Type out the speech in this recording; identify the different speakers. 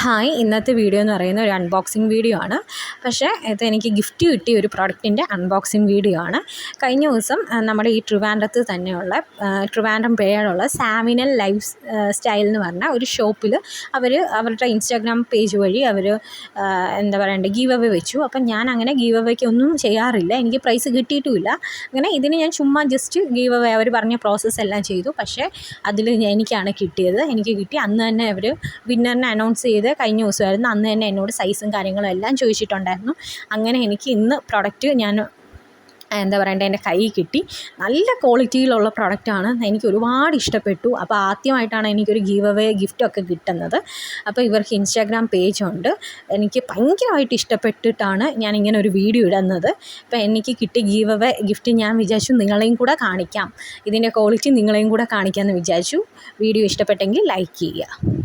Speaker 1: Hi ഇന്നത്തെ video എന്ന് പറയുന്ന ഒരു അൺബോക്സിങ് വീഡിയോ ആണ്. പക്ഷേ ഇത് എനിക്ക് ഗിഫ്റ്റ് കിട്ടിയ ഒരു പ്രോഡക്റ്റിന്റെ അൺബോക്സിങ് വീഡിയോ ആണ്. കഴിഞ്ഞ ദിവസം നമ്മുടെ ഈ ട്രിവാൻഡ്രത്ത് തന്നെയുള്ള ട്രിവാൻഡ്രം പേരുള്ള സാമിനൽ ലൈഫ് സ്റ്റൈൽ എന്ന് പറഞ്ഞ ഒരു ഷോപ്പിൽ അവർ അവരുടെ ഇൻസ്റ്റാഗ്രാം പേജ് വഴി അവർ എന്താ പറയണ്ടേ ഗീവ് അവേ വെച്ചു. അപ്പം ഞാൻ അങ്ങനെ ഗീവ് അവേക്ക് ഒന്നും ചെയ്യാറില്ല. എനിക്ക് പ്രൈസ് കിട്ടിയിട്ടുമില്ല. അങ്ങനെ ഇതിന് ഞാൻ ചുമ്മാ ജസ്റ്റ് ഗീവ് അവേ അവർ പറഞ്ഞ പ്രോസസ്സ് എല്ലാം ചെയ്തു. പക്ഷേ അതിൽ എനിക്കാണ് കിട്ടിയത്. എനിക്ക് കിട്ടി. അന്ന് തന്നെ അവർ വിന്നറിനെ അനൗൺസ് ചെയ്ത് കഴിഞ്ഞ ദിവസമായിരുന്നു. അന്ന് തന്നെ എന്നോട് സൈസും കാര്യങ്ങളും എല്ലാം ചോദിച്ചിട്ടുണ്ടായിരുന്നു. അങ്ങനെ എനിക്ക് ഇന്ന് പ്രൊഡക്റ്റ് ഞാൻ എന്താ പറയണ്ടേ എന്റെ കൈ കിട്ടി. നല്ല ക്വാളിറ്റിയിലുള്ള പ്രൊഡക്റ്റാണ് എനിക്ക് ഒരുപാട് ഇഷ്ടപ്പെട്ടു. അപ്പോൾ ആദ്യമായിട്ടാണ് എനിക്കൊരു ഗീവ് അവേ ഗിഫ്റ്റൊക്കെ കിട്ടുന്നത്. അപ്പോൾ ഇവർക്ക് ഇൻസ്റ്റാഗ്രാം പേജുണ്ട് എനിക്ക് ഭയങ്കരമായിട്ട് ഇഷ്ടപ്പെട്ടിട്ടാണ് ഞാൻ ഇങ്ങനെ ഒരു വീഡിയോ ഇടുന്നത്. അപ്പോൾ എനിക്ക് കിട്ടിയ ഗീവ് അവേ ഗിഫ്റ്റ് ഞാൻ വിചാരിച്ചു നിങ്ങളെയും കൂടെ കാണിക്കാം. ഇതിന്റെ ക്വാളിറ്റി നിങ്ങളെയും കൂടെ കാണിക്കാമെന്ന് വിചാരിച്ചു. വീഡിയോ ഇഷ്ടപ്പെട്ടെങ്കിൽ ലൈക്ക് ചെയ്യുക.